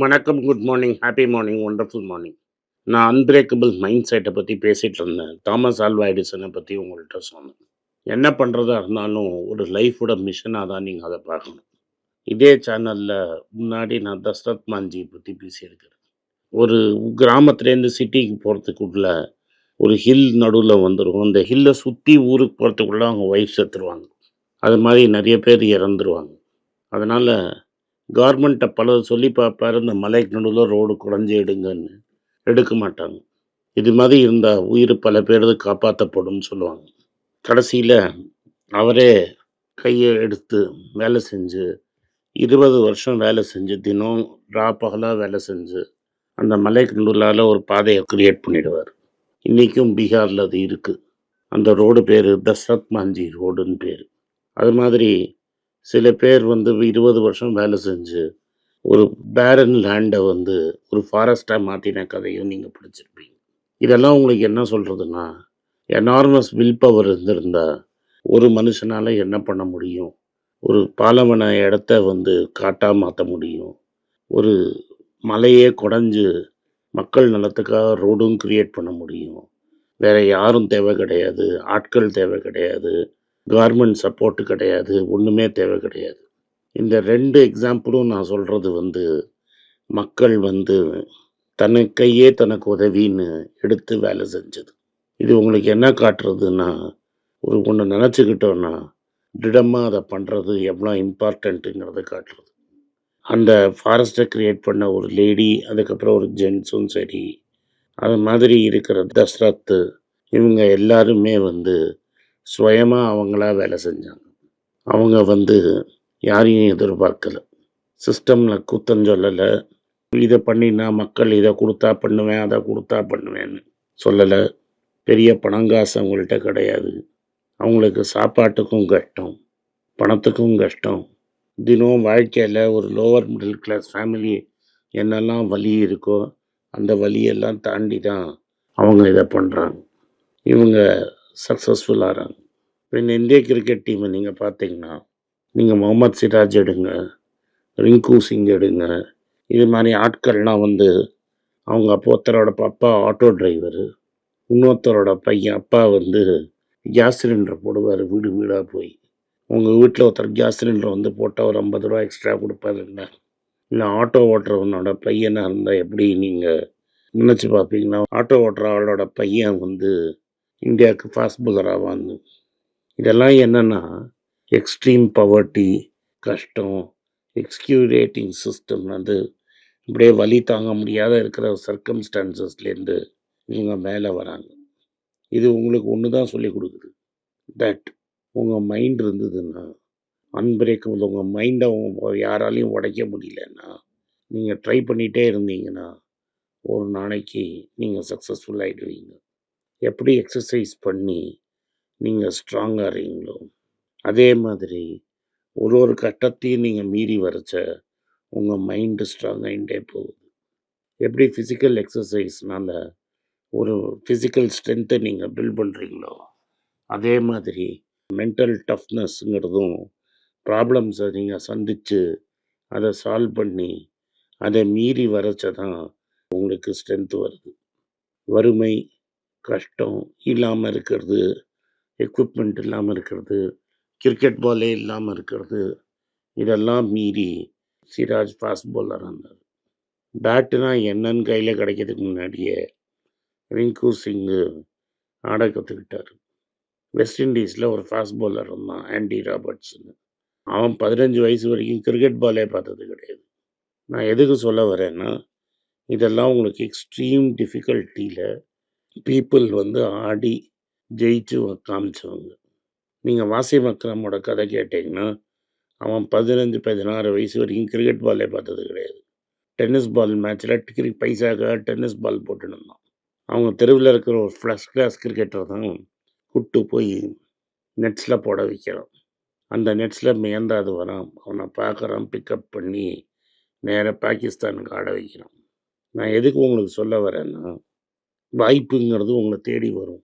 வணக்கம் good morning happy morning wonderful morning நான் unbreakable mind செட்டை பற்றி பேசிகிட்டு இருந்தேன். தாமஸ் ஆல்வா எடிசனை பற்றி உங்கள்கிட்ட சொன்னேன். என்ன பண்ணுறதா இருந்தாலும் ஒரு லைஃபோட மிஷனாக தான் நீங்கள் அதை பார்க்கணும். இதே சேனலில் முன்னாடி நான் தசரத் மாஞ்சி பற்றி பேசியிருக்கிறேன். ஒரு கிராமத்துலேருந்து சிட்டிக்கு போகிறதுக்குள்ள ஒரு ஹில் நடுவில் வந்துடும் அந்த ஹில்லை சுற்றி ஊருக்கு போகிறதுக்குள்ள அவங்க ஒய்ஃப் செத்துருவாங்க. அது மாதிரி நிறைய பேர் இறந்துருவாங்க. அதனால் கவர்மெண்ட்டை பல சொல்லி பார்ப்பாரு இந்த மலைக்கு நடுவில் ரோடு குறைஞ்சி எடுங்கன்னு எடுக்க மாட்டாங்க. இது மாதிரி இருந்தால் உயிர் பல பேரது காப்பாற்றப்படும்னு சொல்லுவாங்க. கடைசியில் அவரே கையை எடுத்து வேலை செஞ்சு இருபது வருஷம் வேலை செஞ்சு தினம் ரா பகலாக வேலை செஞ்சு அந்த மலைக்கு நடுவில் ஒரு பாதையை கிரியேட் பண்ணிடுவார். இன்றைக்கும் பீகாரில் அது இருக்குது அந்த ரோடு பேர் தசரத் மாஞ்சி ரோடுன்னு பேர். அது மாதிரி சில பேர் வந்து இருபது வருஷம் வேலை செஞ்சு ஒரு பேரன் லேண்டை வந்து ஒரு ஃபாரஸ்ட்டாக மாற்றின கதையும் நீங்கள் படிச்சிருப்பீங்க. இதெல்லாம் உங்களுக்கு என்ன சொல்கிறதுன்னா எனார்மஸ் வில் பவர் இருந்திருந்தா ஒரு மனுஷனால் என்ன பண்ண முடியும்? ஒரு பாலவன இடத்த வந்து காட்டாக மாற்ற முடியும்? ஒரு மலையே குடஞ்சு மக்கள் நலத்துக்காக ரோடும் க்ரியேட் பண்ண முடியும்? வேறு யாரும் தேவை கிடையாது ஆட்கள் தேவை கிடையாது கார்மெண்ட் சப்போர்ட்டு கிடையாது ஒன்றுமே தேவை கிடையாது. இந்த ரெண்டு எக்ஸாம்பிளும் நான் சொல்கிறது வந்து மக்கள் வந்து தனக்கையே தனக்கு உதவின்னு எடுத்து வேலை செஞ்சது. இது உங்களுக்கு என்ன காட்டுறதுன்னா ஒரு ஒன்று நினச்சிக்கிட்டோன்னா திடமாக அதை பண்ணுறது எவ்வளோ இம்பார்ட்டண்ட்டுங்கிறத காட்டுறது. அந்த ஃபாரஸ்ட்டை க்ரியேட் பண்ண ஒரு லேடி அதுக்கப்புறம் ஒரு ஜென்ஸும் சரி அது மாதிரி இருக்கிற தஸ்ரத்து இவங்க எல்லாருமே வந்து சுயமாக அவங்களா வேலை செஞ்சாங்க. அவங்க வந்து யாரையும் எதிர்பார்க்கல. சிஸ்டமில் குத்தம் சொல்லலை. இதை பண்ணினா மக்கள் இதை கொடுத்தா பண்ணுவேன் அதை கொடுத்தா பண்ணுவேன்னு சொல்லலை. பெரிய பணங்காசு அவங்கள்ட்ட கிடையாது. அவங்களுக்கு சாப்பாட்டுக்கும் கஷ்டம் பணத்துக்கும் கஷ்டம். தினம் வாழ்க்கையில் ஒரு லோவர் மிடில் கிளாஸ் ஃபேமிலி என்னெல்லாம் வலி இருக்கோ அந்த வலியெல்லாம் தாண்டி தான் அவங்க இதை பண்ணுறாங்க இவங்க சக்ஸஸ்ஃபுல் ஆகிறாங்க இப்போ இந்த இந்திய கிரிக்கெட் டீமை நீங்கள் பார்த்தீங்கன்னா நீங்கள் முகமது சிராஜ் எடுங்க ரிங்கு சிங் எடுங்க இது மாதிரி ஆட்கள்லாம் வந்து அவங்க அப்போத்தரோட ஒருத்தரோட அப்பா ஆட்டோ டிரைவரு இன்னொருத்தரோட பையன் அப்பா வந்து கேஸ் சிலிண்டர் போடுவார் வீடு வீடாக போய். உங்கள் வீட்டில் ஒருத்தர் கேஸ் சிலிண்டர் வந்து போட்டால் ஒரு ஐம்பது ரூபா எக்ஸ்ட்ரா கொடுப்பாருன்னா இல்லை ஆட்டோ ஓட்டுறவனோட பையனாக இருந்தால் எப்படி நீங்கள் நினச்சி பார்ப்பீங்கன்னா ஆட்டோ ஓட்டுற ஆளோட பையன் வந்து இந்தியாவுக்கு ஃபாஸ்ட் பவுலராக வந்து. இதெல்லாம் என்னென்னா எக்ஸ்ட்ரீம் பவர்ட்டி கஷ்டம் எக்ஸ்கியூரேட்டிங் சிஸ்டம் வந்து இப்படியே வலி தாங்க முடியாத இருக்கிற சர்க்கம்ஸ்டான்சஸ்லேருந்து இவங்க மேலே வராங்க. இது உங்களுக்கு ஒன்று தான் சொல்லி கொடுக்குது. தட் உங்கள் மைண்ட் இருந்ததுன்னா அன்பிரேக்கபிள் உங்கள் மைண்டை உங்கள் யாராலையும் உடைக்க முடியலன்னா நீங்கள் ட்ரை பண்ணிகிட்டே இருந்தீங்கன்னா ஒரு நாளைக்கு நீங்கள் சக்ஸஸ்ஃபுல் ஆகிடுவீங்க எப்படி எக்ஸசைஸ் பண்ணி நீங்கள் ஸ்ட்ராங் ஆகிறீங்களோ அதே மாதிரி ஒரு ஒரு கட்டத்தையும் நீங்கள் மீறி வரைச்ச உங்கள் மைண்டு ஸ்ட்ராங்காகிட்டே போகுது. எப்படி ஃபிசிக்கல் எக்ஸசைஸ்னால ஒரு ஃபிசிக்கல் ஸ்ட்ரென்த்தை நீங்கள் பில்ட் பண்ணுறீங்களோ அதே மாதிரி மென்டல் டஃப்னஸ்ங்கிறதும் ப்ராப்ளம்ஸை நீங்கள் சந்தித்து அதை சால்வ் பண்ணி அதை மீறி வரைச்ச தான் உங்களுக்கு ஸ்ட்ரென்த் வருது. வறுமை கஷ்டம் இல்லாமல் இருக்கிறது எக்யூப்மெண்ட் இல்லாமல் இருக்கிறது கிரிக்கெட் பாலே இல்லாமல் இருக்கிறது இதெல்லாம் மீறி சிராஜ் ஃபாஸ்ட் பாலர் இருந்தார் பேட்டுனா என்னன்னு கையில் கிடைக்கிறதுக்கு முன்னாடியே ரிங்கு சிங்கு ஆட கற்றுக்கிட்டார் வெஸ்ட் இண்டீஸில் ஒரு ஃபாஸ்ட் பாலர் இருந்தான் ஆண்டி ராபர்ட்ஸ்னு அவன் பதினஞ்சு வயசு வரைக்கும் கிரிக்கெட் பாலே பார்த்தது கிடையாது. நான் எதுக்கு சொல்ல வரேன்னா இதெல்லாம் உங்களுக்கு எக்ஸ்ட்ரீம் டிஃபிகல்ட்டியில் பீப்புள் வந்து ஆடி ஜெயிச்சு காமிச்சவங்க. நீங்கள் வாசிம் அக்ரமோட கதை கேட்டிங்கன்னா அவன் பதினஞ்சு பதினாறு வயசு வரைக்கும் கிரிக்கெட் பாலே பார்த்தது கிடையாது. டென்னிஸ் பால் மேட்ச்சில் டிகிரி பைசாக்காக டென்னிஸ் பால் போட்டுன்னு இருந்தான் அவங்க தெருவில் இருக்கிற ஒரு ஃபஸ்ட் கிளாஸ் கிரிக்கெட்டர் தான் கூட்டு போய் நெட்ஸில் போட வைக்கிறான். அந்த நெட்ஸில் மேந்தாது வரான். அவனை பார்க்குறான் பிக்கப் பண்ணி நேராக பாகிஸ்தானுக்கு ஆட வைக்கிறான். நான் எதுக்கு உங்களுக்கு சொல்ல வரேன்னா வாய்ப்புங்கிறது உங்களை தேடி வரும்.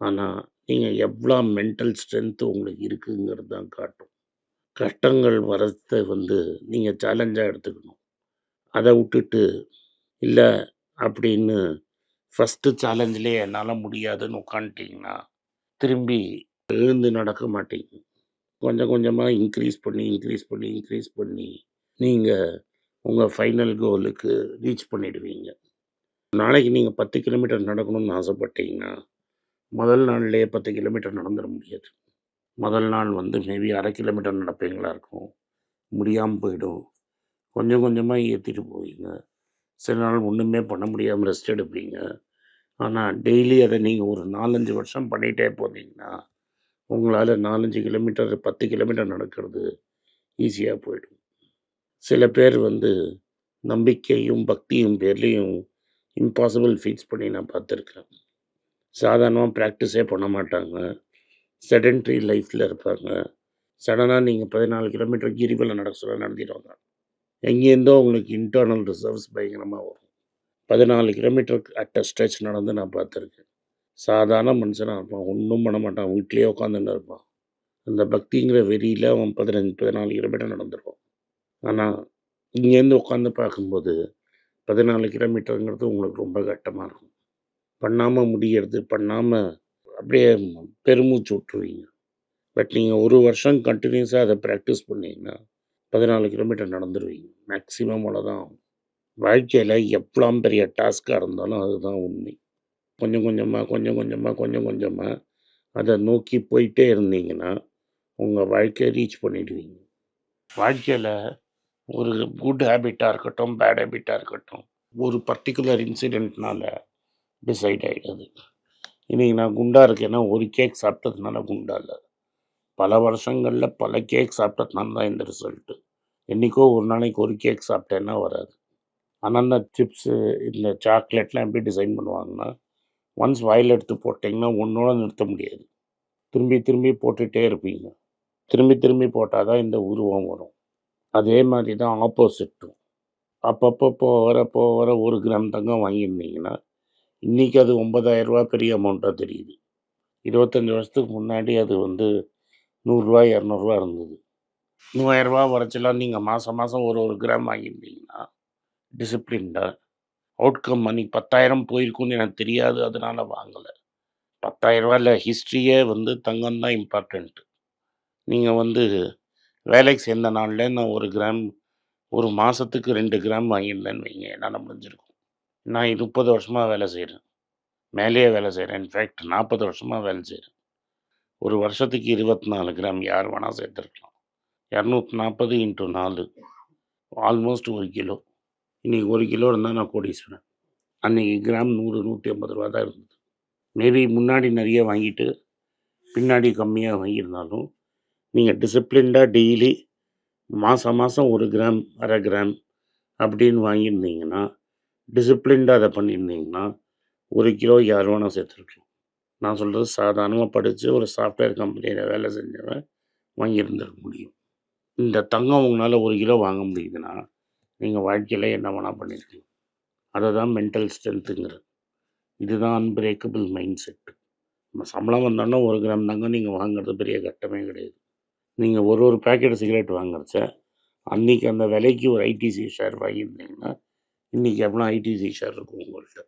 ஆனால் நீங்கள் எவ்வளோ மென்டல் ஸ்ட்ரென்த்து உங்களுக்கு இருக்குங்கிறது தான் காட்டும். கஷ்டங்கள் வரத்தை வந்து நீங்கள் சேலஞ்சாக எடுத்துக்கணும். அதை விட்டுட்டு இல்லை அப்படின்னு ஃபஸ்ட்டு சேலஞ்சிலே என்னால் முடியாதுன்னு உட்காந்துட்டிங்கன்னா திரும்பி எழுந்து நடக்க மாட்டீங்க. கொஞ்சம் கொஞ்சமாக இன்க்ரீஸ் பண்ணி இன்க்ரீஸ் பண்ணி இன்க்ரீஸ் பண்ணி நீங்கள் உங்கள் ஃபைனல் கோலுக்கு ரீச் பண்ணிடுவீங்க. நாளைக்கு நீங்கள் பத்து கிலோமீட்டர் நடக்கணும்னு ஆசைப்பட்டீங்கன்னா முதல் நாள்லேயே பத்து கிலோமீட்டர் நடந்துட முடியாது. முதல் நாள் வந்து மேபி அரை கிலோமீட்டர் நடப்பீங்களா இருக்கும். முடியாமல் போயிடும். கொஞ்சம் கொஞ்சமாக ஏற்றிட்டு போவீங்க. சில நாள் ஒன்றுமே பண்ண முடியாமல் ரெஸ்ட் எடுப்பீங்க. ஆனால் டெய்லி அதை நீங்கள் ஒரு நாலஞ்சு வருஷம் பண்ணிகிட்டே போனீங்கன்னா உங்களால் நாலஞ்சு கிலோமீட்டர் பத்து கிலோமீட்டர் நடக்கிறது ஈஸியாக போயிடும். சில பேர் வந்து நம்பிக்கையும் பக்தியும் பேர்லேயும் இம்பாசிபிள் ஃபீட்ஸ் பண்ணி நான் பார்த்துருக்கேன் சாதாரணமாக ப்ராக்டிஸே பண்ண மாட்டாங்க. செடென்ட்ரி லைஃப்பில் இருப்பாங்க. சடனாக நீங்கள் பதினாலு கிலோமீட்டர் கிரிவலம் நடக்க சொல்ல நடத்திடுவாங்க எங்கேருந்தோ உங்களுக்கு இன்டர்னல் ரிசர்வ்ஸ் பயங்கரமாக வரும். பதினாலு கிலோமீட்டர் அட் அ ஸ்ட்ரெச் நடந்து நான் பார்த்துருக்கேன். சாதாரண மனுஷனாக இருப்பான். ஒன்றும் பண்ண மாட்டான். வீட்லேயே உட்காந்துன்னு இருப்பான். அந்த பக்திங்கிற வெறியில் அவன் பதினஞ்சு பதினாலு கிலோமீட்டர் நடந்துருவான். ஆனால் இங்கேருந்து உட்காந்து பார்க்கும்போது பதினாலு கிலோமீட்டருங்கிறது உங்களுக்கு ரொம்ப கஷ்டமாக இருக்கும். பண்ணாமல் முடியறது பண்ணாமல் அப்படியே பெருமூச்சு விட்ருவீங்க பட் நீங்கள் ஒரு வருஷம் கண்டினியூஸாக அதை ப்ராக்டிஸ் பண்ணீங்கன்னா பதினாலு கிலோமீட்டர் நடந்துருவீங்க. மேக்ஸிமம் அவ்வளோதான். வாழ்க்கையில் எவ்வளோ பெரிய டாஸ்க்காக இருந்தாலும் அதுதான் உண்மை. கொஞ்சம் கொஞ்சமாக கொஞ்சம் கொஞ்சமாக கொஞ்சம் கொஞ்சமாக அதை நோக்கி போயிட்டே இருந்தீங்கன்னா உங்கள் வாழ்க்கையை ரீச் பண்ணிடுவீங்க. வாழ்க்கையில் ஒரு குட் ஹேபிட்டாக இருக்கட்டும் பேட் ஹேபிட்டாக இருக்கட்டும் ஒரு பர்டிகுலர் இன்சிடெண்ட்னால டிசைட் ஆகிடுது இன்றைக்கி நான் குண்டாக இருக்கேன்னா ஒரு கேக் சாப்பிட்டதுனால குண்டா இல்லை. பல வருஷங்களில் பல கேக் சாப்பிட்டதுனால தான் இந்த ரிசல்ட்டு என்றைக்கோ ஒரு நாளைக்கு ஒரு கேக் சாப்பிட்டேன்னா வராது. ஆனால் இந்த சிப்ஸு இந்த சாக்லேட்லாம் எப்படி டிசைன் பண்ணுவாங்கன்னா ஒன்ஸ் வாயில் எடுத்து போட்டிங்கன்னா ஒன்றோட நிறுத்த முடியாது. திரும்பி திரும்பி போட்டுகிட்டே இருப்பீங்க. திரும்பி திரும்பி போட்டால் தான் இந்த உருவம் வரும். அதே மாதிரி தான் ஆப்போசிட்டும் அப்பப்போ போகிற போகிற ஒரு கிராம் தங்கம் வாங்கியிருந்தீங்கன்னா இன்றைக்கி அது ஒன்பதாயிரரூபா பெரிய அமௌண்ட்டாக தெரியுது. இருபத்தஞ்சி வருஷத்துக்கு முன்னாடி அது வந்து நூறுரூவா இரநூறுவா இருந்தது. மூவாயிரரூபா வரைச்செல்லாம் நீங்கள் மாதம் மாதம் ஒரு ஒரு கிராம் வாங்கியிருந்தீங்கன்னா டிசிப்ளின்டாக அவுட்கம் மணி பத்தாயிரம் போயிருக்குன்னு எனக்கு தெரியாது அதனால் வாங்கலை. பத்தாயிரரூபாயில் ஹிஸ்ட்ரியே வந்து தங்கம் தான் இம்பார்ட்டண்ட்டு நீங்கள் வந்து வேலைக்கு சேர்ந்த நாளில் நான் ஒரு கிராம் ஒரு மாதத்துக்கு ரெண்டு கிராம் வாங்கியிருந்தேன்னு வைங்க என்னால் முடிஞ்சிருக்கும். நான் முப்பது வருஷமாக வேலை செய்கிறேன் மேலேயே வேலை செய்கிறேன் இன்ஃபேக்ட் நாற்பது வருஷமாக வேலை செய்கிறேன் ஒரு வருஷத்துக்கு இருபத்தி நாலு கிராம் யார் வேணால் சேர்த்துருக்கலாம். இரநூத்தி நாற்பது இன்ட்டு நாலு. ஆல்மோஸ்ட் ஒரு கிலோ. இன்றைக்கி ஒரு கிலோ இருந்தால் நான் கோடீஸ்வரன். அன்றைக்கி கிராம் நூறு நூற்றி ஐம்பது ரூபா தான் இருந்தது. மேபி முன்னாடி நிறைய வாங்கிட்டு பின்னாடி கம்மியாக வாங்கியிருந்தாலும் நீங்கள் டிசிப்ளின்டாக டெய்லி மாதம் மாதம் ஒரு கிராம் அரை கிராம் அப்படின்னு வாங்கியிருந்தீங்கன்னா டிசிப்ளின்டாக அதை பண்ணியிருந்தீங்கன்னா ஒரு கிலோ யார் வேணால் சேர்த்துருக்கலாம் நான் சொல்கிறது சாதாரணமாக படித்து ஒரு சாஃப்ட்வேர் கம்பெனியில் வேலை செஞ்சவன் வாங்கியிருந்திருக்க முடியும். இந்த தங்கம் உங்களால் ஒரு கிலோ வாங்க முடியுதுன்னா நீங்கள் வாழ்க்கையில் என்ன வேணால் பண்ணியிருக்கீங்க அதை தான் மென்டல் ஸ்ட்ரென்த்துங்கிறது இதுதான் அன்பிரேக்கபிள் மைண்ட் செட்டு நம்ம சம்பளம் வந்தோன்னா ஒரு கிராம் தங்கம் நீங்கள் வாங்குறது பெரிய கட்டமே கிடையாது. நீங்கள் ஒரு ஒரு பேக்கெட் சிகரெட் வாங்குறச்ச அன்றைக்கி அந்த விலைக்கு ஒரு ஐடிசி ஷேர் வாங்கியிருந்தீங்கன்னா இன்றைக்கி எவ்வளோ ஐடிசி ஷேர் இருக்கும் உங்கள்கிட்ட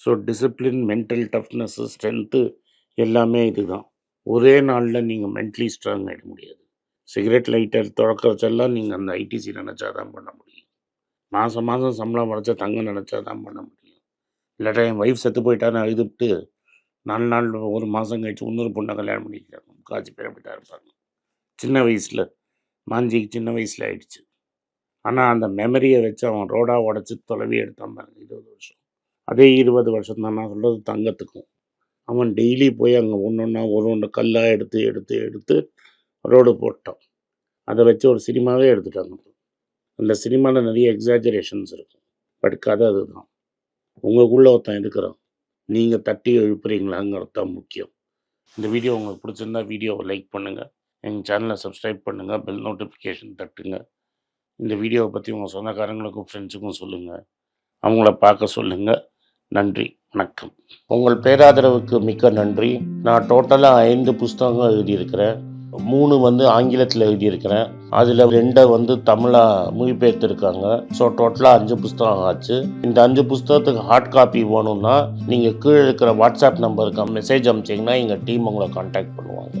so discipline mental toughness strength எல்லாமே இதுதான். ஒரே நாளில் நீங்கள் மென்டலி ஸ்ட்ராங் ஆகிட முடியாது. சிகரெட் லைட்டர் தொடக்கிறச்செல்லாம் நீங்கள் அந்த ஐடிசி நினச்சா தான் பண்ண முடியும். மாதம் மாதம் சம்பளம் வரைச்சா தங்கம் நினச்சா தான் பண்ண முடியும். இல்லாட்டா என் ஒய்ஃப் செத்து போயிட்டான்னு நான் நாலு நாள் ஒரு மாதம் கழிச்சு இன்னொரு பொண்ணை கல்யாணம் பண்ணிக்கிறாங்க. காட்சி பேர் அப்படி இருப்பாங்க. சின்ன வயசில் மாஞ்சிக்கு சின்ன வயசில் ஆயிடுச்சு. ஆனால் அந்த மெமரியை வச்சு அவன் ரோடாக உடச்சி தொலைவி எடுத்தான் பாருங்க இருபது வருஷம். அதே இருபது வருஷம் தான் நான் சொல்கிறது தங்கத்துக்கும். அவன் டெய்லி போய் அங்கே ஒன்று ஒன்றா ஒரு ஒன்று கல்லாக எடுத்து எடுத்து எடுத்து ரோடு போட்டான். அதை வச்சு ஒரு சினிமாவே எடுத்துட்டாங்க அந்த சினிமாவில் நிறைய எக்ஸாஜரேஷன்ஸ் இருக்கும். பட் கதை அதுதான். உங்களுக்குள்ளே ஒருத்தன் இருக்கிறான். நீங்கள் தட்டி எழுப்புறீங்களாங்கிறது தான் முக்கியம். இந்த வீடியோ உங்களுக்கு பிடிச்சிருந்தா வீடியோவை லைக் பண்ணுங்கள் எங்கள் சேனலை சப்ஸ்கிரைப் பண்ணுங்கள் பெல் நோட்டிஃபிகேஷன் தட்டுங்க. இந்த வீடியோவை பற்றி உங்கள் சொந்தக்காரங்களுக்கும் ஃப்ரெண்ட்ஸுக்கும் சொல்லுங்கள் அவங்கள பார்க்க சொல்லுங்கள் நன்றி வணக்கம். உங்கள் பேராதரவுக்கு மிக்க நன்றி. நான் டோட்டலாக ஐந்து புஸ்தகங்கள் எழுதியிருக்கிறேன். மூணு வந்து ஆங்கிலத்தில் எழுதியிருக்கிறேன். அதில் ரெண்டை வந்து தமிழாக மொழிபெயர்த்துருக்காங்க. ஸோ டோட்டலாக அஞ்சு புஸ்தகம் ஆச்சு. இந்த அஞ்சு புஸ்தகத்துக்கு ஹார்ட் காப்பி வேணும்னா நீங்கள் கீழே இருக்கிற வாட்ஸ்அப் நம்பருக்கு மெசேஜ் அனுப்பிச்சிங்கன்னா எங்கள் டீம் உங்களை காண்டாக்ட் பண்ணுவாங்க.